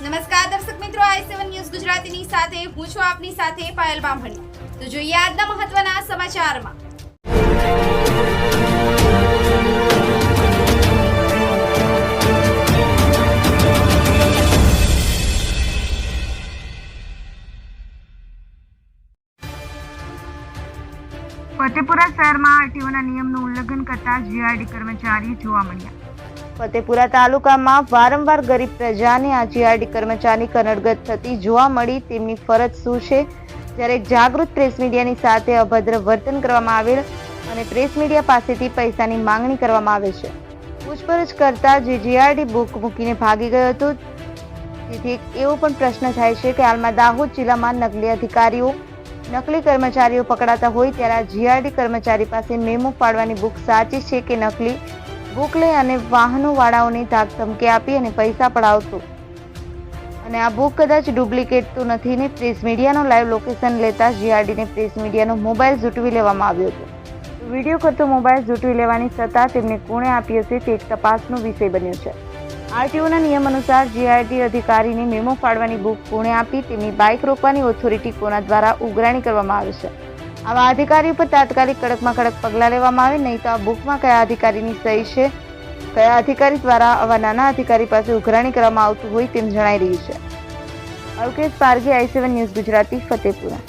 નમસ્કાર દર્શક મિત્રો, આઈ સેવન ન્યૂઝ ગુજરાતીની સાથે, હું છું આપની સાથે પાયલ બામણી. તો જોઈએ આજના મહત્વના સમાચારમાં. ફતેપુરા શહેરમાં આરટીઓના નિયમનું ઉલ્લંઘન કરતા જીઆરડી કર્મચારી જોવા મળ્યા. ફતેપુરા તાલુકામાં વારંવાર ગરીબ પ્રજાને આ જીઆરડી કર્મચારી કનડગત થતી જોવા મળી તેમની ફરજ શું છે? જ્યારે જાગૃત પ્રેસ મીડિયાની સાથે અભદ્ર વર્તન કરવામાં આવેલ અને પ્રેસ મીડિયા પાસેથી પૈસાની માંગણી કરવામાં આવે છે. પૂછપરછ કરતા જે જીઆરડી બુક મૂકીને ભાગી ગયો હતો જેથી એવો પણ પ્રશ્ન થાય છે કે હાલમાં દાહોદ જિલ્લામાં નકલી અધિકારીઓ, નકલી કર્મચારીઓ પકડાતા હોય ત્યારે આ જીઆરડી કર્મચારી પાસે મેમો પાડવાની બુક સાચી છે કે નકલી? બુક લઈ અને વાહનો વાળાઓને ધાક ધમકી આપી અને પૈસા પડાવતો અને આ બુક કદાચ ડુપ્લિકેટ તો નથી ને, પ્રેસ મીડિયાનો લાઈવ લોકેશન લેતા જીઆરડીને પ્રેસ મીડિયાનો મોબાઈલ ઝૂંટવી લેવામાં આવ્યો હતો વીડિયો કરતો મોબાઈલ ઝૂંટવી લેવાની સત્તા તેમને કોણે આપી હશે તે એક તપાસનો વિષય બન્યો છે. આરટીઓના નિયમ અનુસાર જીઆરડી અધિકારીને મેમો ફાળવાની બુક કોણે આપી તેમની બાઇક રોકવાની ઓથોરિટી કોના દ્વારા ઉઘરાણી કરવામાં આવે છે. આવા અધિકારી ઉપર તાત્કાલિક કડકમાં કડક પગલાં લેવામાં આવે, નહીં તો આ બુકમાં કયા અધિકારીની સહી છે? કયા અધિકારી દ્વારા આવા નાના અધિકારી પાસે ઉઘરાણી કરવામાં આવતું હોય તેમ જણાઈ રહ્યું છે. Alkesh Parghi, I seven news Gujarati, Fatepura.